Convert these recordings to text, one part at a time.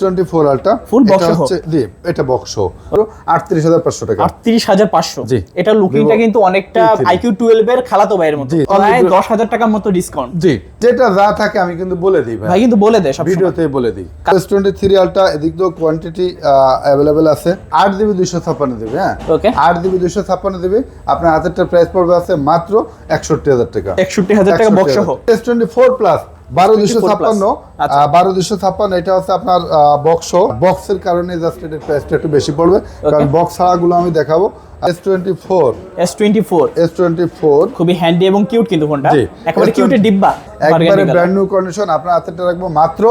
Twenty four ultra Full box হচ্ছে জি এটা box আটত্রিশ হাজার পাঁচশো টাকা। আটত্রিশ হাজার পাঁচশো। জি। এটা লুকিংটা কিন্তু অনেকটা T3 আইকিউ এর খালাতো ভাইয়ের মতো। প্রায় Only- দশ হাজার টাকার মতো ডিসকাউন্ট জি যেটা যা থাকে আমি কিন্তু বলে দিই ভাই। ভাই কিন্তু বলে দেয় সব ভিডিওতে বলে দিই। এস টোয়েন্টি থ্রি আলটা এদিক দিয়েও কোয়ান্টিটি অ্যাভেলেবেল আছে। আট জিবি দুইশো ছাপ্পান্ন দিবি হ্যাঁ? Okay. আট জিবি দুইশো ছাপ্পান্ন দিবি। আপনার হাতেরটা প্রাইস পড়বে আছে মাত্র একষট্টি হাজার টাকা। একষট্টি হাজার টাকা বক্স সহ এস টোয়েন্টি ফোর প্লাস বারো দুশো ছাপ্পান্ন আচ্ছা। বারো দুশো ছাপ্পান্ন এটা হচ্ছে আপনার বক্স বক্সের কারণে জাস্ট এটার প্রাইসটা একটু বেশি পড়বে। কারণ বক্স ছাড়াগুলো আমি দেখাবো। S twenty four S twenty four S twenty four খুবই হ্যান্ডি এবং কিউট কিন্তু ফোনটা। একেবারে কিউটের ডিব্বা। একবারে ব্র্যান্ড নিউ কন্ডিশন আপনার হাতেরটা রাখব মাত্র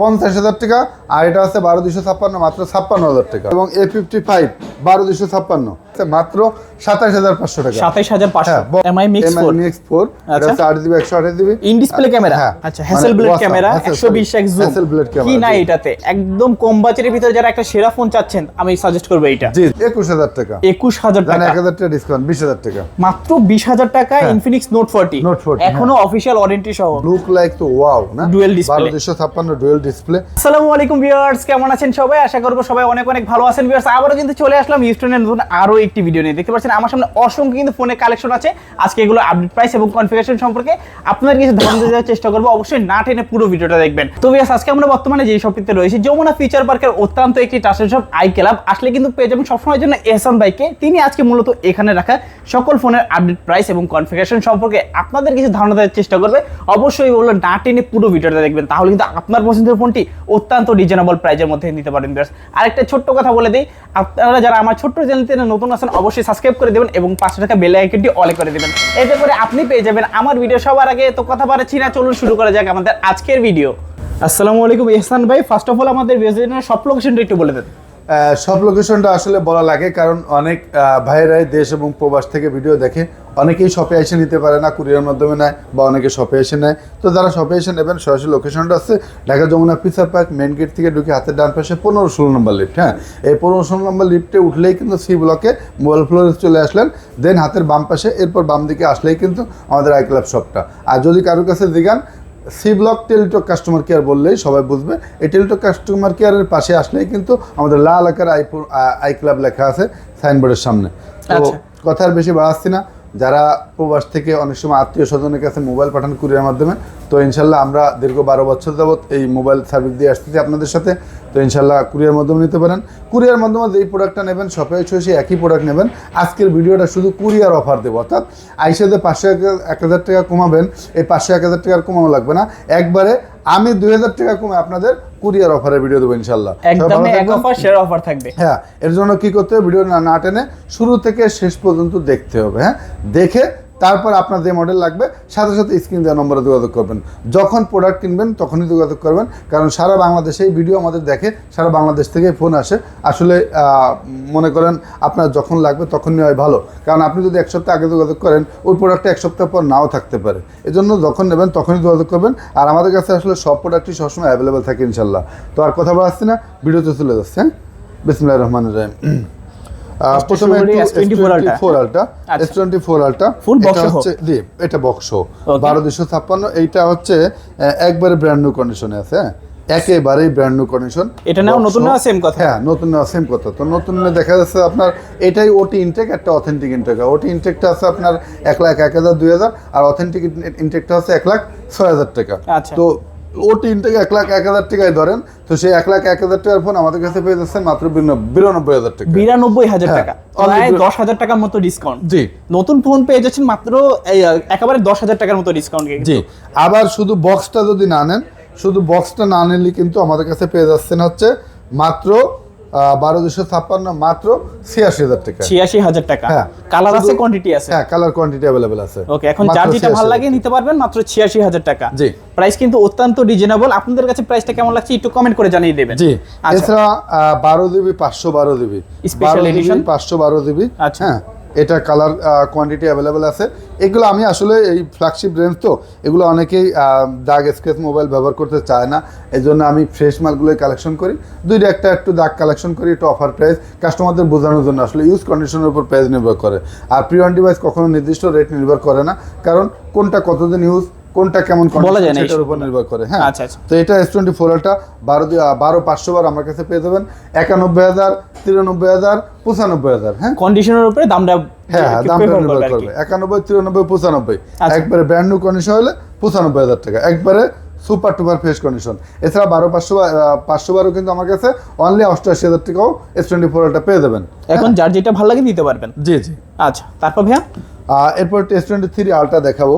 পঞ্চাশ হাজার টাকা আর এটা আছে বারো দুশো ছাপ্পান্ন মাত্র ছাপ্পান্ন হাজার টাকা। এবং এ ফিফটি ফাইভ বারো দুশো ছাপ্পান্ন। মাত্র সাতাশ হাজার পাঁচশো টাকা। সাতাইশ হাজার পাঁচশো। MI mix four mix four একশো আঠাশ জিবি। In display camera. আচ্ছা হ্যাসেল ব্লেড মানে ক্যামেরা একশো বিশ এক জুম Hassel blade camera, কি না এটাতে? একদম কম বাজেটের ভিতরে যারা একটা সেরা ফোন চাচ্ছেন আমি সাজেস্ট করব এইটা। জি একুশ হাজার টাকা। একুশ হাজার টাকা। এক হাজার টাকা ডিসকাউন্ট বিশ হাজার টাকা। মাত্র বিশ হাজার টাকা ইনফিনিক্স নোট ফোরটি Note 40, এখনও অফিসিয়াল ওয়ারেন্টি সহ। লুক লাইক তো ওয়াও না? Dual display। বারো দুশো ছাপ্পান্ন ডুয়েল ডিসপ্লে আসসালামু আলাইকুম ভিউয়ার্স, কেমন আছেন সবাই? আশা করব সবাই অনেক অনেক ভালো আছেন ভিউয়ার্স। আবারও কিন্তু চলে আসলাম ইউস্টনের নতুন আরও একটি ভিডিও নিয়ে। দেখতে পাচ্ছেন আমার সামনে অসংখ্য কিন্তু ফোনের কালেকশন আছে। আজকে এগুলো আপডেট প্রাইস এবং কনফিগারেশন সম্পর্কে আপনার কিছু ধারণা দেওয়ার চেষ্টা করব। অবশ্যই না টেনে পুরো ভিডিওটা দেখবেন। তো ভিউয়ার্স, আজকে আমরা বর্তমানে যে শপটিতে রয়েছি, যমুনা ফিচার পার্কের অত্যন্ত একটি টাসের শপ আই ক্লাব আসলে কিন্তু পেয়ে যাবেন সবসময়ের জন্য এহসান বাইকে তিনি আজকে মূলত এখানে রাখা সকল ফোনের আপডেট প্রাইস এবং কনফিগারেশন সম্পর্কে আপনাদের কিছু ধারণা দেওয়ার চেষ্টা করবে। অবশ্যই বলল না টেনে পুরো ভিডিওটা দেখবেন। তাহলে কিন্তু আপনার পছন্দের ফোনটি অত্যন্ত রিজনেবল প্রাইজের মধ্যে নিতে পারেন বিয়ার্স আরেকটা ছোট্ট কথা বলে দিই, আপনারা যারা আমার ছোট্ট চ্যানেলতে নতুন আছেন, অবশ্যই সাবস্ক্রাইব করে দেবেন এবং পাঁচশো টাকা বেল আইকনটি অলে করে দেবেন। এতে করে আপনি পেয়ে যাবেন আমার ভিডিও সবার আগে। তো কথা বাড়াচ্ছি না, চলুন শুরু করা যাক আমাদের আজকের ভিডিও আসসালামু আলাইকুম ইহসান ভাই। ফার্স্ট অফ অল আমাদের ভিডিওর সব লোকেশনটা একটু বলে দেন। সব লোকেশনটা আসলে বলা লাগে, কারণ অনেক ভাইয়েরাই দেশ এবং প্রবাস থেকে ভিডিও দেখে। অনেকেই শপে এসে নিতে পারে না কুরিয়ার মাধ্যমে নেয়, বা অনেকে শপে এসে নেয়। তো যারা শপে এসে নেবেন, সরাসরি লোকেশনটা আছে, Dhaka Jamuna future park main gate থেকে ঢুকে হাতের ডান পাশে পনেরো ষোলো নম্বর লিফট হ্যাঁ? এই পনেরো ষোলো নম্বর লিফটে উঠলেই কিন্তু সি ব্লকে মোবাইল ফ্লোরে চলে আসলেন দেন হাতের বাম পাশে, এরপর বাম দিকে আসলেই কিন্তু আমাদের আই ক্লাব শপটা আর যদি কারোর কাছে দিগান C block Teletalk customer care বললেই সবাই বুঝবে। এই টেলিটক কাস্টমার কেয়ারের পাশে আসলেই কিন্তু আমাদের লাল আকার আই আই ক্লাব লেখা আছে সাইনবোর্ডের সামনে। তো কথার কথা আর বেশি বাড়াচ্ছি না। যারা প্রবাস থেকে অনেক সময় আত্মীয় স্বজনের কাছে মোবাইল পাঠান কুরিয়ার মাধ্যমে, তো ইনশাল্লাহ আমরা দীর্ঘ বারো বছর যাবৎ এই মোবাইল সার্ভিস দিয়ে আসতেছি আপনাদের সাথে। তো ইনশাল্লাহ কুরিয়ার মাধ্যমে নিতে পারেন। কুরিয়ার মাধ্যমে যেই প্রোডাক্টটা নেবেন শপে এসে একই প্রোডাক্ট নেবেন। আজকের ভিডিওটা শুধু কুরিয়ার অফার দেবো, অর্থাৎ আইসাতে পাঁচশো এক হাজার টাকা কমাবেন, এই পাঁচশো এক হাজার টাকার কমানো লাগবে না। একবারে আমি দুই হাজার টাকা কমে আপনাদের কুরিয়ার অফারের ভিডিও দেবো ইনশাল্লাহ এক অফার অফার থাকবে। হ্যাঁ এর জন্য কি করতে হবে? ভিডিও না না টেনে শুরু থেকে শেষ পর্যন্ত দেখতে হবে হ্যাঁ? দেখে তারপর আপনার যে মডেল লাগবে, সাথে সাথে স্ক্রিন দেওয়া নম্বরে যোগাযোগ করবেন। যখন প্রোডাক্ট কিনবেন, তখনই যোগাযোগ করবেন। কারণ সারা বাংলাদেশে এই ভিডিও আমাদের দেখে, সারা বাংলাদেশ থেকে ফোন আসে। আসলে মনে করেন আপনার যখন লাগবে, তখন নেওয়াই ভালো। কারণ আপনি যদি এক সপ্তাহ আগে যোগাযোগ করেন, ওই প্রোডাক্টটা এক সপ্তাহ পর নাও থাকতে পারে। এজন্য যখন নেবেন, তখনই যোগাযোগ করবেন। আর আমাদের কাছে আসলে সব প্রোডাক্টই সবসময় অ্যাভেলেবেল থাকে ইনশাল্লাহ। তো আর কথা বলাচ্ছি না ভিডিওতে চলে যাচ্ছে হ্যাঁ? বিসমুল্লাহ রহমান রহিম। প্রথমে শুরু করি একটু S24 আলটা। ফোর আলটা আচ্ছা। এটা হচ্ছে জি বক্স এইটা হচ্ছে একবারে ব্র্যান্ড নিউ কন্ডিশনে আছে হ্যাঁ? একেবারেই ব্র্যান্ড নিউ কন্ডিশন এটা নেওয়া নতুন নেওয়া same কথা? হ্যাঁ নতুন নেওয়া সেম কথা। তো নতুন দেখা যাচ্ছে আপনার এটাই ওটি ইনটেক একটা অথেন্টিক ইনটেক ওটি ইনটেকটা আছে আপনার এক লাখ এক হাজার দুই হাজার আর অথেন্টিক ইনটেকটা আছে এক লাখ ছয় হাজার টাকা। আচ্ছা। তো তিন থেকে এক লাখ এক হাজার টাকায় ধরেন তো সেই এক লাখ এক হাজার টাকার ফোন আমাদের কাছে পেয়ে যাচ্ছেন মাত্র বিরানব্বই- হাজার টাকা। বিরানব্বই হাজার হ্যাঁ, টাকা। প্রায় দশ হাজার টাকার মতো ডিসকাউন্ট জি। নতুন ফোন পেয়ে যাচ্ছেন মাত্র একেবারে দশ হাজার টাকার মতো ডিসকাউন্ট জি। আবার শুধু বক্সটা যদি না নেন শুধু বক্সটা না নিলে কিন্তু আমাদের কাছে পেয়ে যাচ্ছেন হচ্ছে মাত্র বারো দুশো ছাপ্পান্ন মাত্র ছিয়াশি হাজার টাকা। ছিয়াশি হাজার টাকা। হ্যাঁ। কালার আছে কোয়ান্টিটি আছে? হ্যাঁ কালার কোয়ান্টিটি অ্যাভেলেবেল আছে। ওকে এখন যার যেটা ভালো লাগে নিতে পারবেন মাত্র ছিয়াশি হাজার টাকা। জি। প্রাইস কিন্তু অত্যন্ত রিজনেবল আপনাদের কাছে প্রাইসটা কেমন লাগছে একটু কমেন্ট করে জানিয়ে দেবেন। জি। আচ্ছা। এছাড়া বারো জিবি পাঁচশো বারো জিবি স্পেশাল এডিশন পাঁচশো বারো জিবি আচ্ছা। হ্যাঁ। এটা কালার কোয়ান্টিটি অ্যাভেলেবেল আছে। এগুলো আমি আসলে এই ফ্ল্যাগশিপ রেঞ্জ তো, এগুলো অনেকেই দাগ স্কেচ মোবাইল ব্যবহার করতে চায় না। এই জন্য আমি ফ্রেশ মালগুলোই কালেকশন করি। দুইটা একটা একটু দাগ কালেকশন করি, একটু অফার প্রাইস কাস্টমারদের বোঝানোর জন্য আসলে ইউজ কন্ডিশনের উপর প্রাইস নির্ভর করে। আর প্রিয়ন ডিভাইস কখনো নির্দিষ্ট রেট নির্ভর করে না। কারণ কোনটা কতদিন ইউজ কোনটা কেমন বলা যায় সেটার উপর নির্ভর করে হ্যাঁ। আচ্ছা, আচ্ছা। তো এটা এস টোয়েন্টি ফোর আলটা বারো বারো পাঁচশো বার আমার কাছে পেয়ে যাবেন। একানব্বই হাজার তিরানব্বই হাজার পঁচানব্বই হাজার হ্যাঁ। কন্ডিশনের উপরে দামটা হ্যাঁ হ্যাঁ দামটা নির্ভর করবে। একানব্বই তিরানব্বই পঁচানব্বই। আচ্ছা। একবারে ব্র্যান্ড নিউ কন্ডিশন হলে পঁচানব্বই হাজার টাকা। একবারে সুপার টুপার ফ্রেশ কন্ডিশন এছাড়া বারো পাঁচশো পাঁচশো বারো কিন্তু আমার কাছে অনলি অষ্টআশি হাজার টাকাও এস টোয়েন্টি ফোরটা পেয়ে যাবেন। এখন যার যেটা ভালো লাগে নিতে পারবেন। জি জি। আচ্ছা তারপর ভাইয়া? এরপর টোয়েন্টি থ্রি আলটা দেখাবো.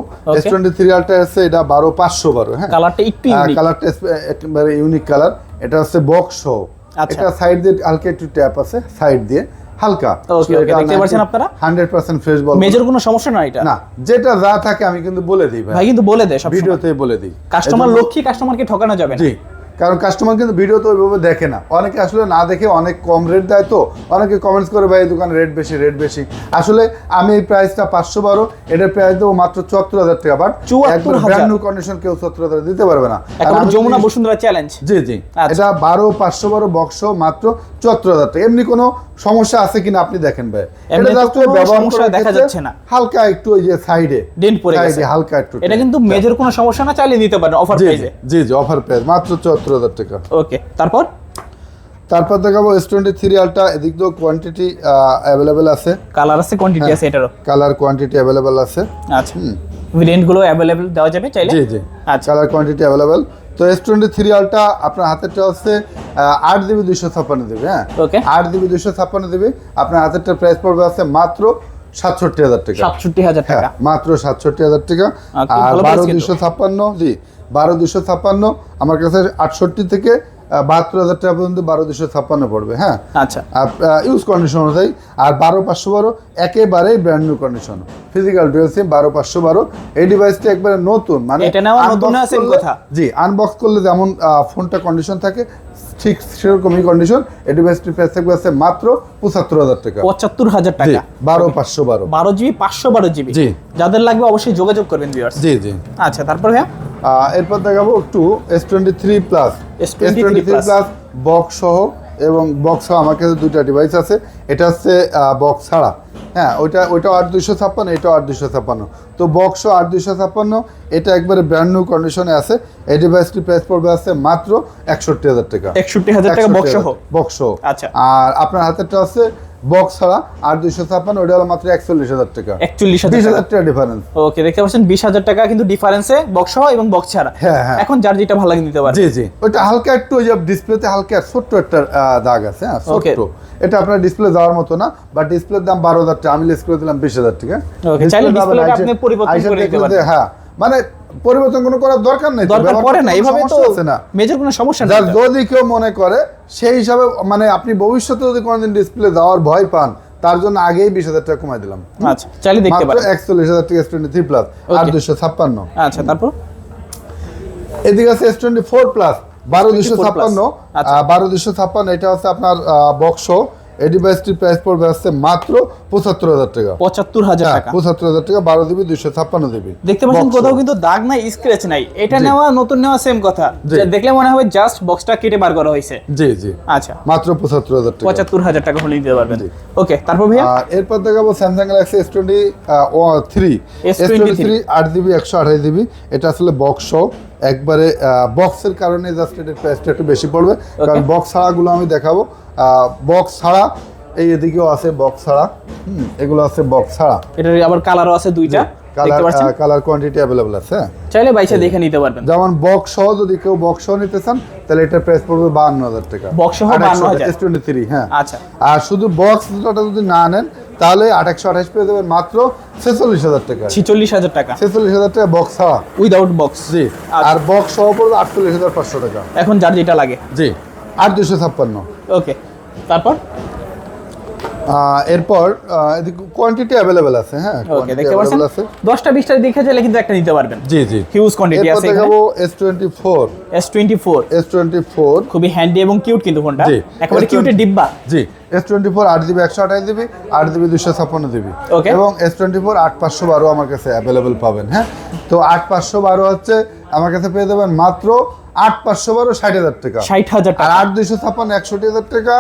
টোয়েন্টি থ্রি আলটা হচ্ছে এটা বারো পাঁচশো বারো হ্যাঁ। কালারটা একটু কালারটা একেবারে ইউনিক কালার এটা হচ্ছে বক্স সহ। এটা সাইড দিয়ে হালকা একটু ট্যাপ আছে সাইড দিয়ে। হালকা। দেখতে পাচ্ছেন আপনারা? হান্ড্রেড পার্সেন্ট ফ্রেশ বল মেজর কোনো সমস্যা না এটা? না যেটা যা থাকে আমি কিন্তু বলে দিই ভাই। কিন্তু বলে দেয় সব ভিডিওতে বলে দিই। কাস্টমার লক্ষ্মী কাস্টমারকে ঠকানো যাবে না। কারণ কাস্টমার কিন্তু ভিডিও তো ওইভাবে দেখে না। অনেকে আসলে না দেখে অনেক কম রেট দেয় তো। অনেকে কমেন্টস করে ভাই এই দোকানে রেট বেশি রেট বেশি। আসলে আমি এই প্রাইসটা পাঁচশো বারো এটার প্রাইস দেবো মাত্র চুয়াত্তর হাজার টাকা। বাট চুয়াত্তর ব্র্যান্ড কন্ডিশন কেউ চুয়াত্তর হাজার দিতে পারবে না। যমুনা বসুন্ধরা চ্যালেঞ্জ জি জি। আচ্ছা। এটা বারো পাঁচশো বারো বক্স মাত্র চুয়াত্তর হাজার টাকা। এমনি কোনো সমস্যা আছে কিনা আপনি দেখেন ভাই। এটা just ব্যবহার সমস্যা দেখা যাচ্ছে না। হালকা একটু ওই যে সাইডে ডেন্ট পড়ে গেছে। হালকা একটু এটা কিন্তু মেজর কোনো সমস্যা না চাইলে নিতে পারেন অফার প্রাইসে জি জি অফার প্রাইস মাত্র চুয়াত্তর হাজার টাকা। ওকে তারপর? তারপর দেখাবো এস টোয়েন্টি থ্রি আলটা এদিক দিয়েও কোয়ান্টিটি অ্যাভেলেবেল আছে। কালার আছে কোয়ান্টিটি হ্যাঁ। আছে এটারও? কালার কোয়ান্টিটি অ্যাভেলেবেল আছে। আচ্ছা। ভেরিয়েন্টগুলো অ্যাভেলেবল দেওয়া যাবে চাইলে? জি জি। আচ্ছা। কালার কোয়ান্টিটি অ্যাভেলেবেল তো এস টোয়েন্টি থ্রি আলটা আপনার হাতেরটা হচ্ছে আট জিবি দুইশো ছাপ্পান্ন দেবে হ্যাঁ? আট জিবি দুইশো ছাপ্পান্ন দেবে আপনার হাতেরটা প্রাইস পড়বে আছে মাত্র সাতষট্টি হাজার টাকা। সাতষট্টি হাজার হ্যাঁ টাকা। মাত্র সাতষট্টি হাজার টাকা। আর বারো দুইশো ছাপ্পান্ন জি বারো দুইশো ছাপ্পান্ন আমার কাছে আটষট্টি থেকে বাহাত্তর হাজার টাকা পর্যন্ত বারো দুইশো ছাপ্পান্ন পড়বে হ্যাঁ? আচ্ছা। ইউজ কন্ডিশন অনুযায়ী। আর বারো পাঁচশো বারো একেবারেই brand new condition physical dual sim বারো পাঁচশো বারো। এই ডিভাইসটি একবারে নতুন মানে। জি আনবক্স করলে যেমন ফোনটা কন্ডিশন থাকে ঠিক সেরকমই কন্ডিশন এই ডিভাইসটির প্রাইস থাকবে আছে মাত্র পঁচাত্তর হাজার টাকা। পঁচাত্তর হাজার টাকা। বারো পাঁচশো বারো। বারো জিবি পাঁচশো বারো জিবি। জি। যাদের লাগবে অবশ্যই যোগাযোগ করবেন ভিউয়ার্স জি জি। আচ্ছা তারপর আহ, এরপর দেখাবো একটু S twenty three plus S23 টোয়েন্টি থ্রি plus। প্লাস বক্স সহ এবং বক্স সহ আমার কাছে দুইটা ডিভাইস আছে। এটা হচ্ছে বক্স ছাড়া। হ্যাঁ ওইটা ওইটাও আট দুইশো ছাপ্পান্ন এটাও আট দুইশো ছাপ্পান্ন। তো বক্স আট দুইশো ছাপ্পান্ন এটা একবারে ব্র্যান্ড নিউ কন্ডিশনে আছে। এই ডিভাইসটির প্রাইস পড়বে আছে মাত্র একষট্টি হাজার টাকা। একষট্টি হাজার টাকা বক্স বক্স আচ্ছা। আর আপনার হাতেরটা আছে বক্স ছাড়া আট দুইশো ছাপ্পান্ন ওইটা হলো মাত্র একচল্লিশ হাজার টাকা। একচল্লিশ বিশ হাজার টাকা ডিফারেন্স ওকে দেখতে পাচ্ছেন বিশ হাজার টাকা কিন্তু ডিফারেন্সে বক্স সহ এবং বক্স ছাড়া। হ্যাঁ, হ্যাঁ। এখন যার যেটা ভালো লাগে নিতে পারে। জি জি। ওইটা হালকা একটু ওই যে ডিসপ্লেতে হালকা ছোট্ট একটা দাগ আছে হ্যাঁ ছোট্ট। এটা আপনার ডিসপ্লে যাওয়ার মতো না বাট ডিসপ্লের দাম বারো হাজার টাকা। আমি লেস করে দিলাম বিশ হাজার টাকা। আপনি পরিবর্তন করে পারেন। হ্যাঁ মানে পরিবর্তন কোনো করার দরকার নেই দরকার পড়ে না এইভাবে তো না। মেজর কোনো সমস্যা নেই যদি কেউ মনে করে সেই হিসাবে মানে আপনি ভবিষ্যতে যদি কোনোদিন ডিসপ্লে দেওয়ার ভয় পান তার জন্য আগেই বিশ হাজার টাকা কমাই দিলাম। আচ্ছা চাইলে দেখতে পারেন। একচল্লিশ হাজার টাকা এস টোয়েন্টি থ্রি প্লাস আর দুশো ছাপ্পান্ন। আচ্ছা তারপর? এদিকে আছে এস টোয়েন্টি ফোর প্লাস বারো দুশো ছাপ্পান্ন আচ্ছা। বারো দুশো ছাপ্পান্ন এটা হচ্ছে আপনার বক্স এই ডিভাইসটির প্রাইস পড়বে হচ্ছে মাত্র পঁচাত্তর হাজার টাকা। পঁচাত্তর হাজার হ্যাঁ টাকা। পঁচাত্তর হাজার টাকা বারো দিবি দুশো ছাপ্পান্ন দিবি। দেখতে পাচ্ছেন কোথাও কিন্তু দাগ নাই স্ক্র্যাচ নাই। এটা নেওয়া নতুন নেওয়া সেম কথা। দেখলে মনে হবে জাস্ট বক্সটা কেটে বার করা হয়েছে। জি জি। আচ্ছা। মাত্র পঁচাত্তর হাজার টাকা। পঁচাত্তর হাজার টাকা হলে নিতে পারবেন। ওকে তারপর ভাইয়া? এরপর দেখাবো Samsung Galaxy S twenty three S twenty three আট জিবি একশো আঠাশ জিবি এটা আসলে বক্স সহ একবারে বক্সের কারণে জাস্ট এটার প্রাইসটা একটু বেশি পড়বে। কারণ বক্স ছাড়াগুলো আমি দেখাবো। বক্স ছাড়া এই এদিকেও আছে বক্স ছাড়া হুম, এগুলো আছে বক্স ছাড়া। এটার আবার কালারও আছে দুইটা কালার কালার কোয়ান্টিটি অ্যাভেলেবল আছে হ্যাঁ। চাইলে বাইসে দেখে নিতে পারবেন। যেমন বক্স সহ যদি কেউ বক্স সহ নিতে চান তাহলে এটার প্রাইস পড়বে বাহান্ন হাজার টাকা। Box সহ 52,000 এস টোয়েন্টি থ্রি হ্যাঁ। আচ্ছা। আর শুধু বক্স দুটোটা যদি না নেন তাহলে আঠাশশো আঠাশ পেয়ে যাবেন মাত্র ছেচল্লিশ হাজার টাকা। ছিচল্লিশ হাজার টাকা। ছেচল্লিশ হাজার টাকা বক্স ছাড়া। উইদাউট বক্স জি আর বক্স সহ পড়বে আটচল্লিশ হাজার পাঁচশো টাকা। এখন যার যেটা লাগে। জি আট দুশো ছাপ্পান্ন। ওকে তারপর? এরপর কোয়ান্টিটি অ্যাভেলেবেল আছে হ্যাঁ ওকে দেখতে পাচ্ছেন? available আছে। দশটা বিশটা দেখে চাইলে কিন্তু একটা নিতে পারবেন। জি জি। হিউজ কোয়ান্টিটি আছে এখানে। দেখাবো S twenty four S twenty four S twenty four খুবই হ্যান্ডি এবং কিউট কিন্তু ফোনটা। জি। একেবারে কিউটের ডিব্বা। জি। এস টোয়েন্টি ফোর আট জিবি একশো আঠাশ জিবি আট জিবি দুশো ছাপ্পান্ন জিবি Okay. এবং এস টোয়েন্টি ফোর আট পাঁচশো বারো আমার কাছে অ্যাভেলেবেল পাবেন হ্যাঁ? তো আট পাঁচশো বারো হচ্ছে আমার কাছে পেয়ে যাবেন মাত্র আট পাঁচশো বারো ষাট হাজার টাকা। ষাট হাজার টাকা। আট দুইশো ছাপ্পান্ন একষট্টি হাজার টাকা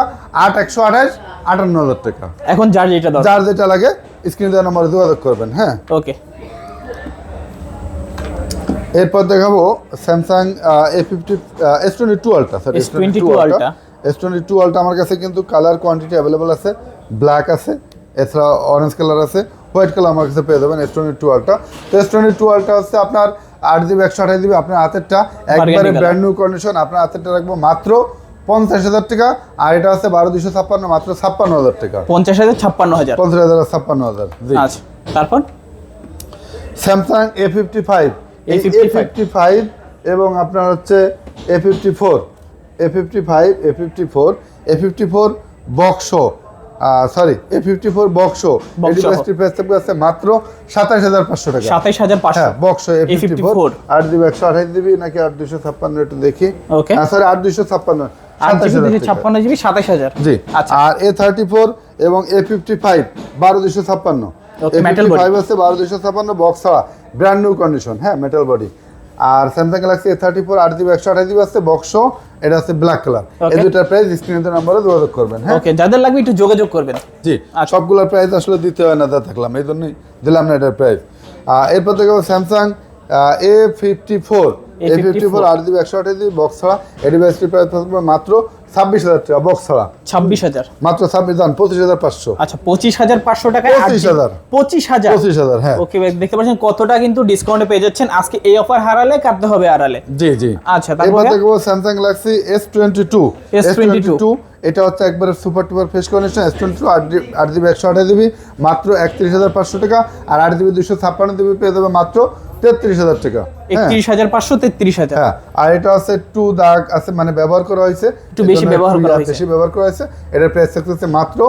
আট একশো আঠাশ আটান্ন হাজার টাকা। এখন যার যেটা যার যেটা লাগে স্ক্রিন দেওয়ার নম্বরে যোগাযোগ করবেন হ্যাঁ? ওকে এরপর দেখাবো Samsung A fifty S twenty two ultra S22 Ultra। S twenty two ultra আমার কাছে কিন্তু কালার কোয়ান্টিটি অ্যাভেলেবল আছে ব্ল্যাক আছে এছাড়া অরেঞ্জ কালার আছে হোয়াইট কালার আমার কাছে পেয়ে যাবেন এস টোয়েন্টি টু আলট্রা তো এস টোয়েন্টি টু আলট্রা হচ্ছে আপনার আট জিবি একশো আঠাশ জিবি আপনার হাতেরটা একবারে ব্র্যান্ড নিউ কন্ডিশন আপনার হাতেরটা রাখব মাত্র পঞ্চাশ হাজার টাকা আর এটা আছে বারো দুশো ছাপ্পান্ন মাত্র ছাপ্পান্ন হাজার টাকা। পঞ্চাশ হাজার ছাপ্পান্ন হাজার। পঞ্চাশ হাজার ছাপ্পান্ন হাজার আচ্ছা তারপর? Samsung A fifty five A A55 fifty five এবং আপনার হচ্ছে A fifty four A fifty five A fifty four A fifty four বক্সো sorry A fifty four বক্সো এটি। প্রাইস আছে মাত্র সাতাশ হাজার পাঁচশো টাকা। সাতাইশ হাজার পাঁচশো। হ্যাঁ বক্সো এ ফিফটি ফোর আট জিবি একশো আঠাশ জিবি নাকি আট দুশো ছাপ্পান্ন একটু দেখি। Okay. সরি আট দুশো ছাপ্পান্ন আট সাতাশ দুশো টাকা। ছাপ্পান্ন জিবি সাতাইশ হাজার। জি আচ্ছা। আর এ থার্টি ফোর এবং এ ফিফটি ফাইভ বারো দুশো ছাপ্পান্ন। ফাইভ আছে বারো দুশো ছাপ্পান্ন বক্স ছাড়া। ব্র্যান্ড নিউ কন্ডিশন হ্যাঁ metal body R Samsung Galaxy A thirty four আট জিবি একশো আঠাশ জিবি আছে বক্স এটা আছে ব্ল্যাক কালার এই. দুটার প্রাইস স্ক্রিনের নাম্বারে যোগাযোগ করবেন হ্যাঁ ওকে যাদের লাগবে একটু যোগাযোগ করবেন জি আচ্ছা। সবগুলোর প্রাইস আসলে দিতে হয় না দা থাকলাম এই জন্যই দিলাম না এটার প্রাইস এরপর থেকে Samsung A fifty four A fifty four আট জিবি একশো আঠাশ জিবি বক্স ছাড়া। প্রাইস মাত্র ছাব্বিশ হাজার টাকা বক্স ছাড়া। ছাব্বিশ হাজার। মাত্র ছাব্বিশ পঁচিশ হাজার পাঁচশো। আচ্ছা পঁচিশ হাজার পাঁচশো আট 25,000 GB পঁচিশ হাজার। পঁচিশ হাজার হ্যাঁ। ওকে দেখতে পাচ্ছেন কতটা কিন্তু ডিসকাউন্টে পেয়ে যাচ্ছেন। আজকে এই অফার হারালে কাটতে হবে আড়ালে। জি জি। আচ্ছা? দেখব Samsung Galaxy S twenty two S22 এটা হচ্ছে একবারে super টুপার face condition S twenty two আট জিবি একশো আঠাশ জিবি মাত্র একত্রিশ হাজার পাঁচশো টাকা। আর আট জিবি দুশো ছাপ্পান্ন জিবি পেয়ে যাবে মাত্র তেত্রিশ হাজার টাকা। হ্যাঁ। একত্রিশ হাজার পাঁচশো তেত্রিশ হাজার। হ্যাঁ আর এটা আছে একটু দাগ আছে মানে ব্যবহার করা হয়েছে। একটু বেশি ব্যবহার করা হয়েছে। বেশি ব্যবহার করা হয়েছে। এটার প্রাইস থাকতেছে মাত্র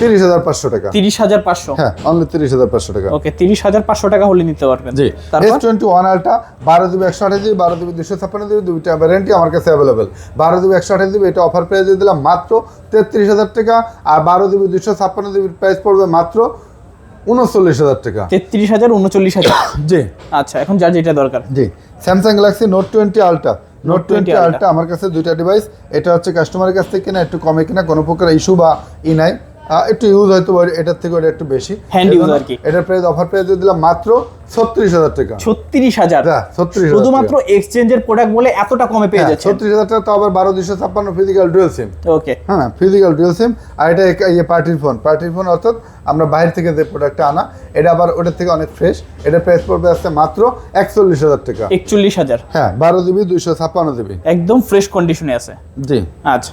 তিরিশ হাজার পাঁচশো টাকা। তিরিশ হাজার পাঁচশো। হ্যাঁ অনলি তিরিশ হাজার পাঁচশো টাকা। ওকে তিরিশ হাজার পাঁচশো টাকা হলে নিতে পারবেন। জি এস টোয়েন্টি ওয়ান আলটা বারো জিবি একশো আঠাশ জিবি বারো জিবি দুশো ছাপ্পান্ন জিবি দুইটা ভ্যারেন্টি আমার কাছে অ্যাভেলেবেল বারো জিবি একশো আঠাশ জিবি এটা অফার প্রাইস দিয়ে দিলাম মাত্র তেত্রিশ হাজার টাকা আর বারো জিবি দুশো ছাপ্পান্ন জিবির প্রাইস পড়বে মাত্র উনচল্লিশ হাজার টাকা। তেত্রিশ হাজার উনচল্লিশ হাজার। জি। আচ্ছা এখন যার যেটা দরকার। জি Samsung Galaxy note twenty ultra note twenty. Ultra আমার কাছে দুইটা ডিভাইস এটা হচ্ছে কাস্টমারের কাছ থেকে কিনা একটু কমে কিনা কোনো প্রকার ইস্যু বা ই নাই। একটু ইউজ হয়তো এটার থেকে ওটা একটু বেশি। Use এজন্য আর কি। এটার প্রাইস অফার প্রাইস দিলাম মাত্র ছত্রিশ হাজার টাকা। ছত্রিশ হাজার। হ্যাঁ, 36,000 শুধুমাত্র এক্সচেঞ্জের প্রোডাক্ট বলে এতটা কমে পেয়ে যাচ্ছে ছত্রিশ হাজার টাকা তো আবার বারো দুশো ছাপ্পান্ন ফিজিক্যাল ডুয়েল সিম ওকে হ্যাঁ ফিজিক্যাল ডুয়েল সিম আর এটা ইয়ে পার্টির ফোন পার্টির ফোন অর্থাৎ আমরা বাইরে থেকে যে প্রোডাক্টটা আনা এটা আবার ওটার থেকে অনেক ফ্রেশ এটা প্রাইস পড়বে আসছে মাত্র একচল্লিশ হাজার টাকা। একচল্লিশ হাজার। হ্যাঁ বারো জিবি দুইশো ছাপ্পান্ন জিবি। একদম ফ্রেশ কন্ডিশনে আছে। জি। আচ্ছা।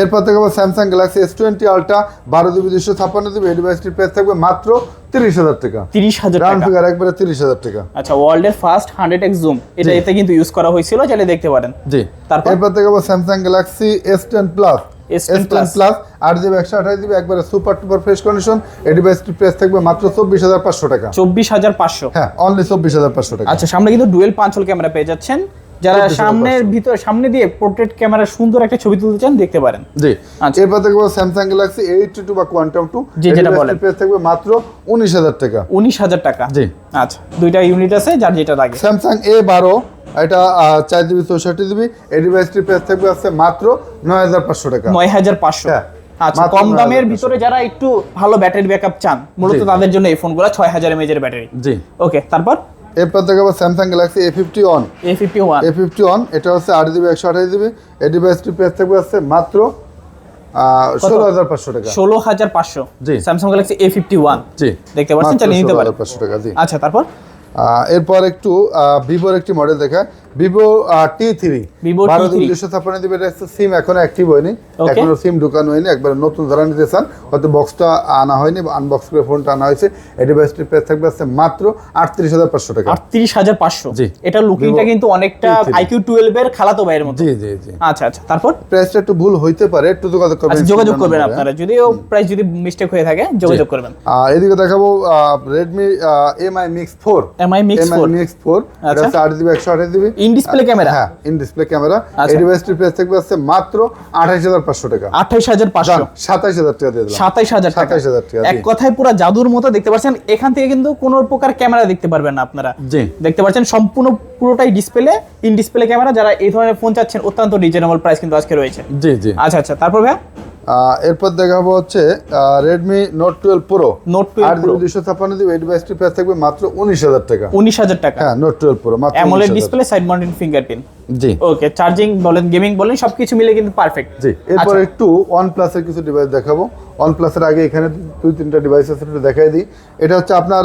এরপর থেকে Samsung Galaxy S twenty ultra বারো জিবি দুশো ছাপ্পান্ন জিবি এই ডিভাইসটির প্রাইস থাকবে মাত্র তিরিশ হাজার টাকা। তিরিশ হাজার রাউন্ড ফিগার একবারে তিরিশ হাজার টাকা। আচ্ছা ওয়ার্ল্ডের ফার্স্ট হান্ড্রেড এক্স জুম এটা এতে কিন্তু ইউজ করা হয়েছিল চাইলে দেখতে পারেন। জি। তারপর? এরপর থেকে Samsung Galaxy S ten plus S10 S ten plus আট জিবি একশো আঠাশ জিবি একবারে সুপার টুপার ফ্রেশ কন্ডিশন এই ডিভাইসটির প্রাইস থাকবে মাত্র চব্বিশ হাজার পাঁচশো টাকা। চব্বিশ হাজার পাঁচশো। হ্যাঁ অনলি চব্বিশ হাজার পাঁচশো টাকা। আচ্ছা সামনে কিন্তু ডুয়েল পাঁচল ক্যামেরা পেয়ে যাচ্ছেন। যারা 24,500 সামনের ভিতর সামনে দিয়ে পোর্ট্রেট ক্যামেরা সুন্দর একটা ছবি তুলতে চান দেখতে পারেন। জি। আচ্ছা। এরপর থেকে স্যামসাং গ্যালাক্সি এইট টু বা কোয়ান্টাম টু জি, যেটা বলেন। প্রাইস থাকবে মাত্র উনিশ হাজার টাকা। উনিশ হাজার টাকা। জি। আচ্ছা দুইটা ইউনিট আছে যার যেটা লাগে। স্যামসাং এ বারো এটা চার জিবি চৌষট্টি জিবি এই ডিভাইসটির প্রাইস থাকবে আছে মাত্র নয় হাজার পাঁচশো টাকা। নয় হাজার পাঁচশো। হ্যাঁ, আচ্ছা কম দামের ভিতরে যারা একটু ভালো ব্যাটারি ব্যাকআপ চান মূলত তাদের জন্য এই ফোনগুলো ছয় হাজার এমএজ এর ব্যাটারি জি। ওকে তারপর? এরপর থেকে আবার Samsung Galaxy A fifty one A fifty one A fifty one এটা হচ্ছে আট জিবি একশো আঠাশ জিবি এই ডিভাইসটি প্রাইস থাকবে আছে মাত্র ষোলো হাজার পাঁচশো টাকা। ষোলো হাজার পাঁচশো। জি। Samsung Galaxy A fifty one জি। দেখতে পাচ্ছেন চালিয়ে নিতে পারেন। পাঁচশো টাকা জি। আচ্ছা তারপর? এরপর একটু ভিভোর একটি মডেল দেখা ভিভো টি থ্রি বারো দুশো ছাপ্পান্ন জিবি সিম এখনও অ্যাক্টিভ হয়নি। এখনও সিম ঢুকানো হয়নি একবার নতুন যারা নিতে চান হয়তো বক্সটা আনা হয়নি আনবক্স করে ফোনটা আনা হয়েছে। এই ডিভাইসটির প্রাইস থাকবে আছে মাত্র আটত্রিশ হাজার পাঁচশো টাকা। আটত্রিশ হাজার পাঁচশো। জি। এটা লুকিংটা কিন্তু অনেকটা আইকিউ টুয়েলভ এর খালাতো ভাইয়ের মতো। জি জি জি। আচ্ছা আচ্ছা তারপর? প্রাইসটা একটু ভুল হইতে পারে একটু যোগাযোগ করবেন আচ্ছা যোগাযোগ করবেন। আপনারা। যদিও প্রাইস যদি মিস্টেক হয়ে থাকে যোগাযোগ করবেন। আর এদিকে দেখাবো Redmi MI mix four MI mix four mix four এটা আট জিবি একশো আঠাশ জিবি ইন ডিসপ্লে ক্যামেরা হ্যাঁ ইন ডিসপ্লে ক্যামেরা। এই ডিভাইসটির প্রাইস থাকবে আছে মাত্র আঠাশ হাজার পাঁচশো টাকা। আঠাইশ হাজার পাঁচশো। সাতাশ হাজার টাকা দিয়ে দিলাম। টাকা। 27,000 টাকা, এক কথায় পুরো জাদুর মতো দেখতে পাচ্ছেন এখান থেকে কিন্তু কোনো প্রকার ক্যামেরা দেখতে পারবেন না আপনারা। জি। দেখতে পাচ্ছেন সম্পূর্ণ পুরোটাই ডিসপ্লে ইন ডিসপ্লে ক্যামেরা যারা এই ধরনের ফোন চাচ্ছেন অত্যন্ত রিজনেবল প্রাইস কিন্তু আজকে রয়েছে। জি জি। আচ্ছা আচ্ছা তারপর আহ, এরপর দেখাবো হচ্ছে Redmi note twelve pro note twelve pro দুশো ছাপ্পান্ন দিবে এই ডিভাইসটি প্রাইস থাকবে মাত্র উনিশ হাজার টাকা। উনিশ হাজার টাকা। হ্যাঁ নোট টুয়েলভ প্রো মাত্র AMOLED 19,000 display side mounted fingerprint জি। ওকে চার্জিং বলেন গেমিং বলেন সবকিছু মিলে কিন্তু পারফেক্ট জি এরপর একটু ওয়ান প্লাসের কিছু ডিভাইস দেখাবো। ওয়ান প্লাসের আগে এখানে দুই তিনটা ডিভাইস আছে একটু দেখাই দিই। এটা হচ্ছে আপনার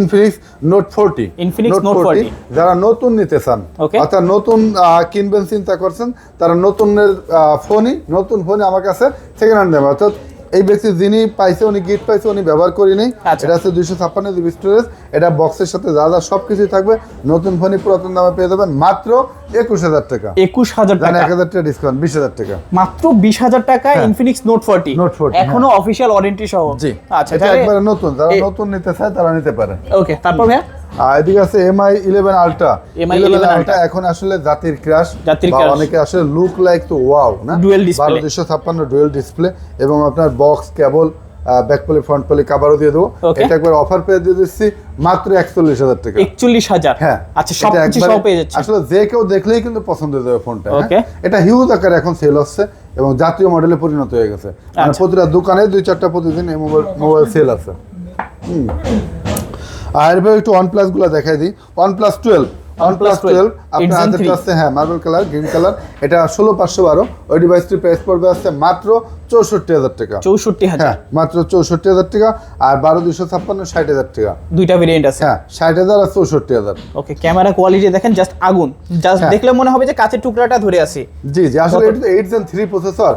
Infinix note forty Infinix Note 40 যারা নতুন নিতে চান. অর্থাৎ নতুন কিনবেন চিন্তা করছেন তারা নতুনের ফোনই নতুন ফোনই আমার কাছে সেকেন্ড হ্যান্ড নেবে। অর্থাৎ এই ব্যক্তি যিনি পাইছে উনি গিফট পাইছে উনি ব্যবহার করিনি। আচ্ছা। এটা হচ্ছে দুইশো ছাপ্পান্ন জিবি স্টোরেজ এটা বক্সের সাথে যা যা সব কিছুই থাকবে নতুন ফোনই পুরাতন দামে পেয়ে যাবেন মাত্র একুশ হাজার টাকা। একুশ হাজার টাকা। এক হাজার টাকা ডিসকাউন্ট বিশ হাজার টাকা। মাত্র বিশ হাজার টাকা ইনফিনিক্স নোট ফোরটি Note 40, এখনও অফিসিয়াল ওয়ারেন্টি সহ। জি। আচ্ছা এটা একবারে নতুন যারা নতুন নিতে চায় তারা নিতে পারে। ওকে তারপর ভাইয়া? আর এদিকে আছে MI eleven ultra MI eleven 11 ultra এখন আসলে জাতির ক্রাশ জাতির crush। অনেকে আসলে লুক লাইক তো ওয়াও না। বারো দুশো ছাপ্পান্ন ডুয়েল ডিসপ্লে এবং আপনার box cable back poly front poly কাভারও দিয়ে দেবো। এটা একবার অফার পেয়ে দিয়ে দিচ্ছি মাত্র একচল্লিশ হাজার টাকা। একচল্লিশ হাজার? হ্যাঁ। আচ্ছা সব কিছু সব পেয়ে যাচ্ছে। আসলে যে কেউ দেখলেই কিন্তু পছন্দ হয়ে যাবে ফোনটা হ্যাঁ? এটা হিউজ আকারে এখন সেল হচ্ছে এবং জাতীয় মডেলে পরিণত হয়ে গেছে। মানে আচ্ছা। প্রতিটা দোকানে দুই চারটা প্রতিদিন এই মোবাইল মোবাইল সেল আছে। হুম। আর এবার একটু ওয়ান প্লাসগুলো দেখাই দিই। OnePlus twelve OnePlus twelve আপনার হাতে। আছে হ্যাঁ মার্বেল কালার গ্রিন কালার এটা ষোলো পাঁচশো বারো। ওই ডিভাইসটির প্রাইস পড়বে আসছে মাত্র চৌষট্টি হাজার টাকা। চৌষট্টি হ্যাঁ মাত্র চৌষট্টি হাজার টাকা। আর বারো দুশো ছাপ্পান্ন ষাট হাজার টাকা। দুইটা ভেরিয়েন্ট আছে। হ্যাঁ ষাট হাজার আর চৌষট্টি হাজার। ওকে ক্যামেরা কোয়ালিটি দেখেন জাস্ট আগুন। জাস্ট হ্যাঁ। দেখলে মনে হবে যে কাঁচের টুকরাটা ধরে আছে। জি জি আসলে এটা eight gen three processor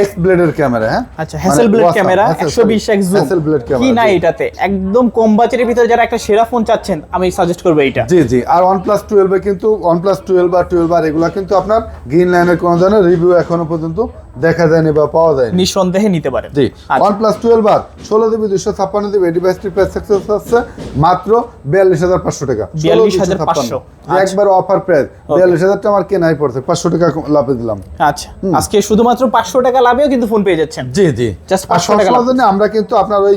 X ব্লেডের camera হ্যাঁ? আচ্ছা হ্যাসেল ব্লেড ক্যামেরা Hassel, একশো বিশ হ্যাসেল ব্লেড ক্যামেরা কি না। এটাতে? একদম কম বাজেটের ভিতরে যারা একটা সেরা ফোন চাচ্ছেন আমি সাজেস্ট করব এটা জি জি। আর ওয়ান প্লাস টুয়েলভে কিন্তু plus twelve R twelve R এগুলা কিন্তু আপনার গ্রিন লাইনের কোনো ধরনের রিভিউ এখনও পর্যন্ত দেখা যায়নি বা পাওয়া যায়নি। নিঃসন্দেহে নিতে পারেন জি। ওয়ান প্লাস টুয়েলভ আর ষোলো দুশো ছাপ্পান্ন জিবি এই ডিভাইসটির প্রাইস সাকসেস হচ্ছে মাত্র বিয়াল্লিশ হাজার পাঁচশো টাকা। 42,500 আচ্ছা। একবার অফার প্রাইস বিয়াল্লিশ হাজার টাকা আমার কেনাই পড়ছে পাঁচশো টাকা লাভে দিলাম। আচ্ছা। আজকে শুধুমাত্র পাঁচশো টাকা লাভেও কিন্তু ফোন পেয়ে যাচ্ছেন। জি জি। আর 500 টাকা জন্য আমরা কিন্তু আপনার ওই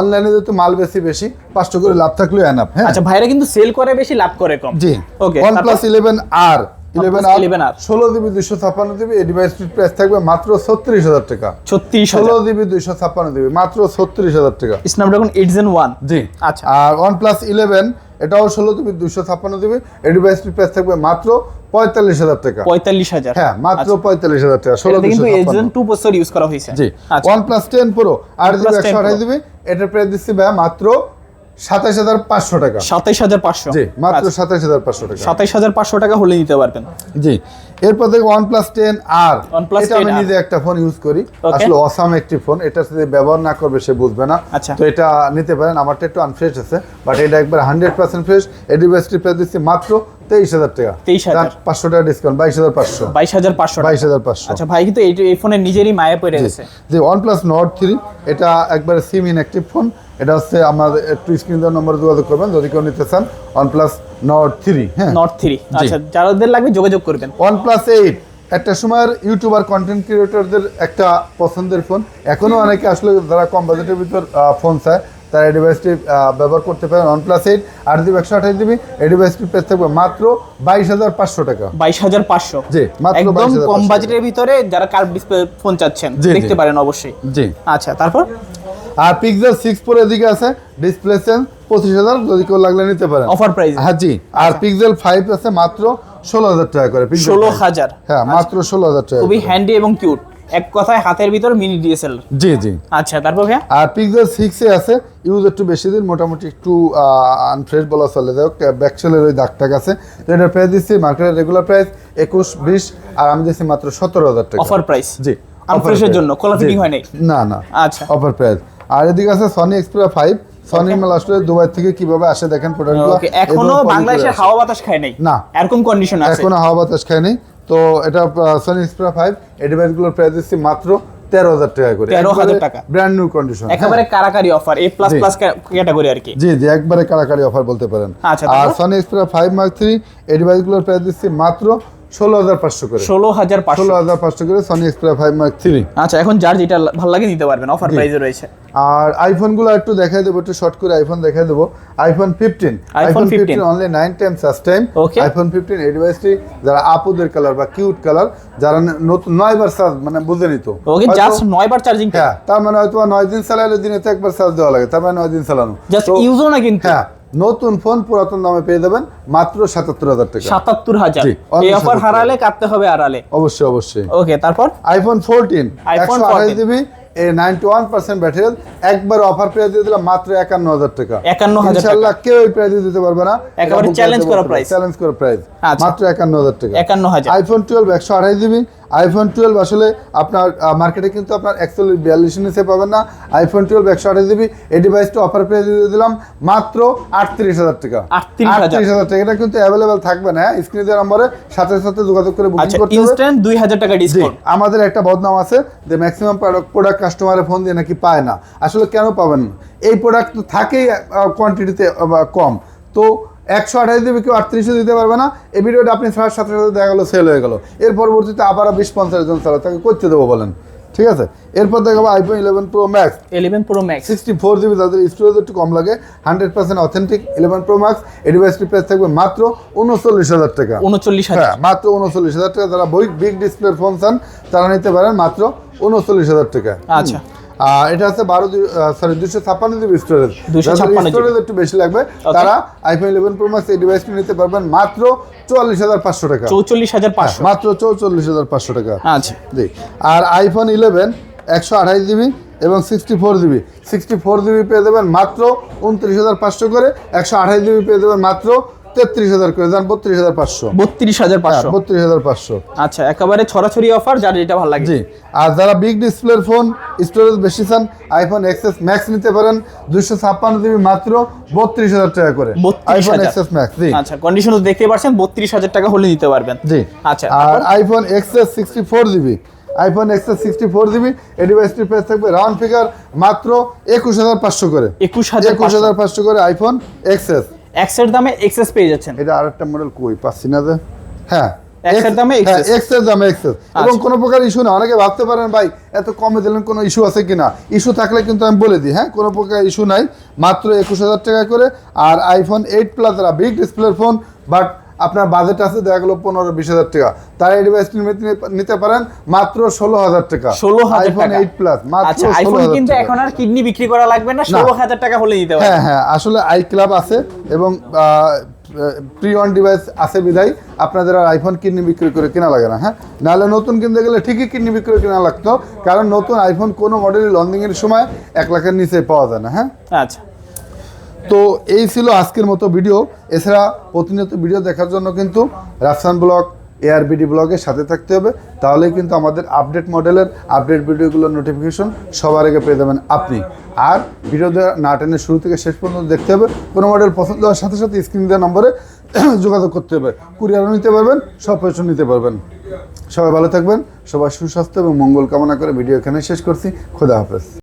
অনলাইনে যেহেতু মাল বেশি বেশি পাঁচশো করে লাভ থাকলেও এনাফ হ্যাঁ? আচ্ছা ভাইরা কিন্তু সেল করে বেশি লাভ করে কম। জি। Okay OnePlus eleven R eleven R 11R ষোলো জিবি দুশো ছাপ্পান্ন জিবি এই ডিভাইসটির প্রাইস থাকবে মাত্র ছত্রিশ হাজার টাকা। ছত্রিশ ষোলো জিবি দুইশো ছাপ্পান্ন জিবি মাত্র ছত্রিশ হাজার টাকা। স্ন্যাপড্রাগন এইট জেন ওয়ান জি। আচ্ছা। আর ওয়ান প্লাস ইলেভেন এটাও ষোলো জিবি দুশো ছাপ্পান্ন জিবি এই ডিভাইসটির প্রাইস থাকবে মাত্র পঁয়তাল্লিশ হাজার টাকা। পঁয়তাল্লিশ হাজার। হ্যাঁ মাত্র পঁয়তাল্লিশ হাজার টাকা ষোলো কিন্তু এইট টু প্রসেসর ইউজ করা হয়েছে। জি। আচ্ছা। ওয়ান প্লাস টেন প্রো আট জিবি OnePlus 10 একশো আঠাশ জিবি এটার প্রাইস দিচ্ছি ভাই মাত্র সাতাশ হাজার পাঁচশো টাকা। সাতাইশ হাজার পাঁচশো। জি মাত্র সাতাশ হাজার পাঁচশো টাকা। সাতাইশ হাজার পাঁচশো টাকা হলে নিতে পারবেন। জি এরপর থেকে ওয়ান প্লাস টেন আর। এটা আমি নিজে একটা ফোন ইউজ করি। আসলে অসাম একটি ফোন এটা যদি ব্যবহার না করবে সে বুঝবে না। আচ্ছা। তো এটা নিতে পারেন। আমারটা একটু আনফ্রেশ আছে বাট এটা একবার হান্ড্রেড পার্সেন্ট ফ্রেশ এই ডিভাইসটি দিচ্ছি মাত্র তেইশ হাজার টাকা। 23,000 পাঁচশো টাকা ডিসকাউন্ট বাইশ হাজার পাঁচশো। বাইশ হাজার পাঁচশো বাইশ হাজার পাঁচশো। আচ্ছা ভাই কিন্তু এই এই ফোনের নিজেরই মায়া পড়ে গেছে। যে ওয়ান প্লাস নট থ্রি এটা একবারে সিম ইনঅ্যাক্টিভ ফোন এটা হচ্ছে আমার একটু স্ক্রিন দেওয়ার নম্বরে যোগাযোগ করবেন যদি কেউ নিতে চান প্লাস নট থ্রি হ্যাঁ? নট থ্রি আচ্ছা যাদের লাগবে যোগাযোগ করবেন। প্লাস এইট একটা সময়ের ইউটিউবার কন্টেন্ট ক্রিয়েটরদের একটা পছন্দের ফোন এখনও অনেকে আসলে যারা কম বাজেটের ভিতর ফোন চায় তারা এই ডিভাইসটি ব্যবহার করতে পারেন। ওয়ান প্লাস এইট আট জিবি একশো আঠাশ জিবি এই ডিভাইসটির প্রাইস থাকবে মাত্র বাইশ হাজার পাঁচশো টাকা। বাইশ হাজার পাঁচশো। জি, মাত্র একদম কম বাজেটের ভিতরে যারা কার্ভ ডিসপ্লে ফোন চাচ্ছেন। দেখতে পারেন অবশ্যই। জি। আচ্ছা তারপর? আর পিক্সেল সিক্স প্রো এদিকে আছে ডিসপ্লে চেঞ্জ পঁচিশ হাজার যদি কেউ লাগলে নিতে পারেন অফার প্রাইস হ্যাঁ জি। আর পিক্সেল ফাইভ আছে মাত্র ষোলো হাজার টাকা করে ষোলো হাজার। হ্যাঁ মাত্র ষোলো হাজার টাকা খুবই হ্যান্ডি এবং কিউট এক কথায় হাতের ভিতর মিনি ডিএসএল জি জি। আচ্ছা তারপর ভাইয়া? আর পিক্সেল সিক্সে আছে ইউজ একটু বেশি দিন মোটামুটি একটু আনফ্রেশ বলা চলে। যাক ব্যাকসেলের ওই দাগ টাগ আছে। তো এটার প্রাইস দিচ্ছি মার্কেটের রেগুলার প্রাইস একুশ বিশ আর আমি দিচ্ছি মাত্র সতেরো হাজার টাকা। অফার প্রাইস জি আনফ্রেশের জন্য কলার ফিটিং হয় নাই? না না। আচ্ছা। অফার প্রাইস আর এদিকে আছে সনি এক্সপ্রা ফাইভ সনি মাল আসলে দুবাই থেকে কীভাবে আসে দেখেন প্রোডাক্টগুলো এখনও হাওয়া বাতাস খায় নাই? না। এরকম কন্ডিশন আছে? এখনও হাওয়া বাতাস খায়নি তো এটা সনি ফাইভ এই ডিভাইসগুলোর প্রাইস দিচ্ছি মাত্র তেরো হাজার টাকা করে। 13,000 টাকা। ব্র্যান্ড নিউ কন্ডিশন একেবারে কারাকারি offer A plus plus category আর কি? জি জি একবারে কারাকারি অফার বলতে পারেন। আচ্ছা, আর? Sony Xperia five mark three এই ডিভাইসগুলোর প্রাইস দিচ্ছি মাত্র ষোলো হাজার পাঁচশো করে। ষোলো হাজার ষোলো হাজার পাঁচশো করে Sony Xperia five mark three আচ্ছা এখন যার যেটা ভালো লাগে নিতে পারবেন অফার প্রাইসে রয়েছে। আর আইফোনগুলো একটু দেখাই দেবো একটু শর্ট করে আইফোন দেখাই দেবো। IPhone fifteen 15 fifteen only nine time সাস time iPhone fifteen এই ডিভাইসটি যারা আপুদের কালার বা কিউট কালার যারা নতুন নয়বার সাজ মানে বুঝে নিত। ওকে জাস্ট নয় বার চার্জিং হ্যাঁ তার মানে হয়তো নয় দিন চালালে দিনে তো একবার চার্জ দেওয়া লাগে তার মানে নয় দিন চালানো। জাস্ট ইউজও না কিন্তু। হ্যাঁ নতুন ফোন পুরাতন দামে পেয়ে যাবেন মাত্র সাতাত্তর হাজার টাকা। সাতাত্তর হাজার। এই অফার হারালে কাটতে হবে আড়ালে। অবশ্যই অবশ্যই। ওকে তারপর? আইফোন ফোরটিন আঠাশ GB ninety one percent battery একবার অফার পেয়ে দিয়ে দিলাম মাত্র একান্ন হাজার টাকা। 51,000 টাকা। ইনশাল্লাহ কেউ এই প্রাইস দিতে পারবে না। একেবারে challenge করা price। চ্যালেঞ্জ করা প্রাইস আচ্ছা। মাত্র একান্ন হাজার টাকা। একান্ন হাজার। আইফোন টুয়েলভ একশো আঠাশ জিবি আইফোন টুয়েলভ আসলে আপনার মার্কেটে কিন্তু আপনার একশো বিয়াল্লিশ নিচে পাবেন না। আইফোন টুয়েলভ একশো আঠাশ জিবি এই ডিভাইসটা অফার পেয়ে দিয়ে দিলাম মাত্র আটত্রিশ হাজার টাকা। আটত্রিশ হাজার। টাকা এটা কিন্তু অ্যাভেলেবেল থাকবে না স্ক্রিনে দেওয়ার নম্বরে সাথে সাথে যোগাযোগ করে বুকিং আচ্ছা করতে হবে। ইনস্ট্যান্ট দুই হাজার টাকা ডিসকাউন্ট আমাদের একটা বদনাম আছে যে ম্যাক্সিমাম প্রোডাক্ট কাস্টমারের ফোন দিয়ে নাকি পায় না। আসলে কেন পাবেন না? এই প্রোডাক্ট তো থাকেই কোয়ান্টিটিতে কম। তো একশো আঠাশ দিবে কেউ আটত্রিশে দিতে পারবে না। এই ভিডিওটা আপনি ছাড়ার সাথে সাথে দেখা গেলো সেল হয়ে গেল। এর পরবর্তীতে আবার বিশ পঞ্চাশ জন চালা তাকে করতে দেবো বলেন। ঠিক আছে? এরপর দেখাবো iPhone eleven pro max eleven pro max sixty four GB তাদের স্টোরেজ একটু কম লাগে hundred percent authentic eleven pro max এই ডিভাইসটি প্রাইস থাকবে মাত্র উনচল্লিশ হাজার টাকা। উনচল্লিশ হাজার। হ্যাঁ মাত্র উনচল্লিশ হাজার টাকা। যারা বিগ ডিসপ্লের ফোন চান তারা নিতে পারেন মাত্র উনচল্লিশ হাজার টাকা। আচ্ছা। এটা হচ্ছে বারো সরি দুশো ছাপ্পান্ন জিবি স্টোরেজ স্টোরেজ একটু বেশি লাগবে। তারা আইফোন ইলেভেন প্রো ম্যাক্স এই ডিভাইসটি নিতে পারবেন মাত্র চুয়াল্লিশ হাজার পাঁচশো টাকা। চৌচল্লিশ হাজার পাঁচশো। মাত্র চৌচল্লিশ হাজার পাঁচশো টাকা। আচ্ছা। জি। আর আইফোন ইলেভেন একশো আঠাশ জিবি এবং sixty four GB sixty four GB পেয়ে দেবেন মাত্র উনত্রিশ হাজার পাঁচশো করে একশো আঠাশ জিবি পেয়ে দেবেন মাত্র তেত্রিশ হাজার করে যান বত্রিশ হাজার পাঁচশো। বত্রিশ হাজার পাঁচশো। বত্রিশ হাজার পাঁচশো। আচ্ছা একেবারে ছড়াছড়ি অফার যার যেটা ভালো লাগে। জি আর যারা বিগ ডিসপ্লের ফোন স্টোরেজ বেশি চান আইফোন এক্সএস ম্যাক্স নিতে পারেন দুশো ছাপ্পান্ন জিবি মাত্র বত্রিশ হাজার টাকা করে। আইফোন এক্সএস ম্যাক্স জি। আচ্ছা কন্ডিশন দেখতে পাচ্ছেন বত্রিশ হাজার টাকা হলে নিতে পারবেন। জি আচ্ছা আর iPhone XS sixty four GB iPhone XS sixty four GB এই ডিভাইসটির প্রাইস থাকবে রাউন্ড ফিগার মাত্র একুশ হাজার পাঁচশো করে। একুশ হাজার একুশ হাজার পাঁচশো করে আইফোন এক্সএস এক্সের দামে এক্সেস পেয়ে যাচ্ছেন। এটা আরেকটা মডেল কই? পাচ্ছি না যে? হ্যাঁ। এক্সের দামে হ্যাঁ, এক্সের দামে এক্সেস এবং কোনো প্রকার ইস্যু না। অনেকে ভাবতে পারেন ভাই এত কমে দিলেন কোনো ইস্যু আছে কিনা? ইস্যু থাকলে কিন্তু আমি বলে দিই হ্যাঁ? কোনো প্রকার ইস্যু নাই। মাত্র একুশ হাজার টাকা করে। আর আইফোন এইট প্লাস বিগ ডিসপ্লের ফোন বাট আপনার বাজেট আছে দেখা গেলো পনেরো বিশ হাজার টাকা। তারা এই ডিভাইসটি নিতে পারেন মাত্র ষোলো হাজার টাকা। 16,000 আইফোন এইট প্লাস মাত্র আইফোন কিন্তু এখন আর কিডনি বিক্রি করা লাগবে না ষোলো হাজার টাকা হলে নিতে হ্যাঁ হ্যাঁ আসলে আই ক্লাব আছে এবং প্রি অন ডিভাইস আছে বিদায় আপনাদের আর আইফোন কিডনি বিক্রি করে কেনা লাগে না হ্যাঁ? নাহলে নতুন কিনতে গেলে ঠিকই কিডনি বিক্রি করে কেনা লাগতো কারণ নতুন আইফোন কোনো মডেল লঞ্চিংয়ের সময় এক লাখের নিচে পাওয়া যায় না হ্যাঁ? আচ্ছা। তো এই ছিল আজকের মতো ভিডিও। এছাড়া প্রতিনিয়ত ভিডিও দেখার জন্য কিন্তু রাফসান ব্লগ, এআরবিডি ব্লগের সাথে থাকতে হবে। তাহলেই কিন্তু আমাদের আপডেট মডেলের আপডেট ভিডিওগুলোর নোটিফিকেশন সবার আগে পেয়ে যাবেন আপনি। আর ভিডিও না টেনে শুরু থেকে শেষ পর্যন্ত দেখতে হবে। কোনো মডেল পছন্দ হওয়ার সাথে সাথে স্ক্রিন দেওয়া নম্বরে যোগাযোগ করতে হবে। কুরিয়ারও নিতে পারবেন, সব পয়সা নিতে পারবেন। সবাই ভালো থাকবেন, সবার সুস্বাস্থ্য এবং মঙ্গল কামনা করে ভিডিও এখানে শেষ করছি। খোদা হাফেজ।